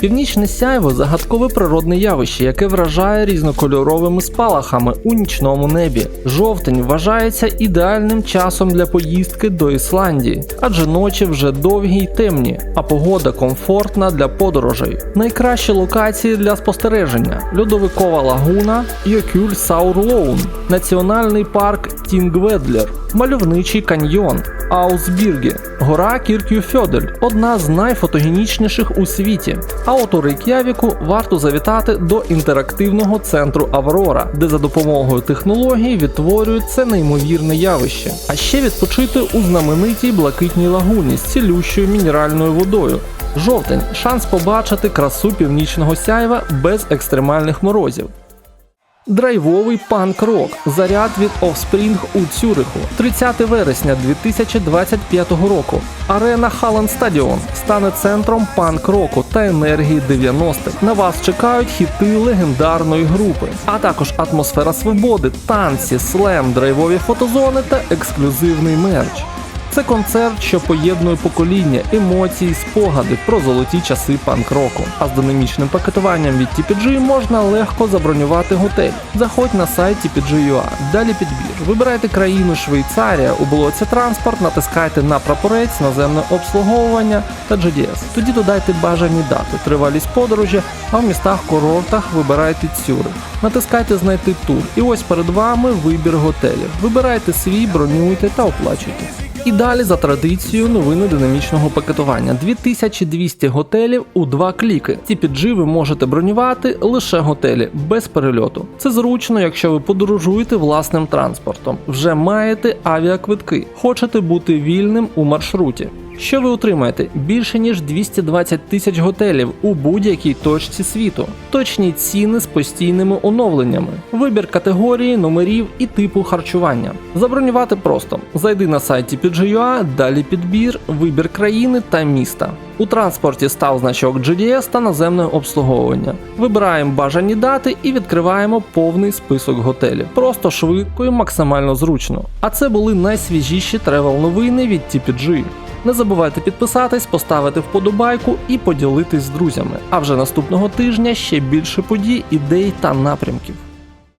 Північне сяйво загадкове природне явище, яке вражає різнокольоровими спалахами у нічному небі. Жовтень вважається ідеальним часом для поїздки до Ісландії, адже ночі вже довгі й темні, а погода комфортна для подорожей. Найкращі локації для спостереження: льодовикова лагуна, Йокюль Саурлоун, національний парк Тінгведлер, мальовничий каньйон, Аусбірге, гора Кіркюфьодель одна з найфотогенічніших у світі. А от у Рейк'явіку варто завітати до інтерактивного центру Аврора, де за допомогою технологій відтворюють це неймовірне явище. А ще відпочити у знаменитій блакитній лагуні з цілющою мінеральною водою. Жовтень шанс побачити красу північного сяйва без екстремальних морозів. Драйвовий панк-рок. Заряд від Offspring у Цюриху. 30 вересня 2025 року. Арена Хален Стадіон стане центром панк-року та енергії 90-х. На вас чекають хіти легендарної групи, а також атмосфера свободи, танці, слем, драйвові фотозони та ексклюзивний мерч. Це концерт, що поєднує покоління, емоції, спогади про золоті часи панк-року. А з динамічним пакетуванням від TPG можна легко забронювати готель. Заходь на сайт TPG.ua, далі підбір. Вибирайте країну Швейцарія, у блоці транспорт, натискайте на прапорець, наземне обслуговування та GDS. Тоді додайте бажані дати, тривалість подорожі, а в містах-курортах вибирайте Цюрих. Натискайте знайти тур. І ось перед вами вибір готелів. Вибирайте свій, бронюйте та оплачуйте. І далі за традицією новини динамічного пакетування. 2200 готелів у два кліки. TPG ви можете бронювати лише готелі без перельоту. Це зручно, якщо ви подорожуєте власним транспортом. Вже маєте авіаквитки, хочете бути вільним у маршруті. Що ви отримаєте? Більше ніж 220 тисяч готелів у будь-якій точці світу, точні ціни з постійними оновленнями, вибір категорії, номерів і типу харчування. Забронювати просто. Зайди на сайті PGUA, далі підбір, вибір країни та міста. У транспорті став значок GDS та наземне обслуговування. Вибираємо бажані дати і відкриваємо повний список готелів. Просто швидко і максимально зручно. А це були найсвіжіші тревел новини від TPG. Не забувайте підписатись, поставити вподобайку і поділитись з друзями. А вже наступного тижня ще більше подій, ідей та напрямків.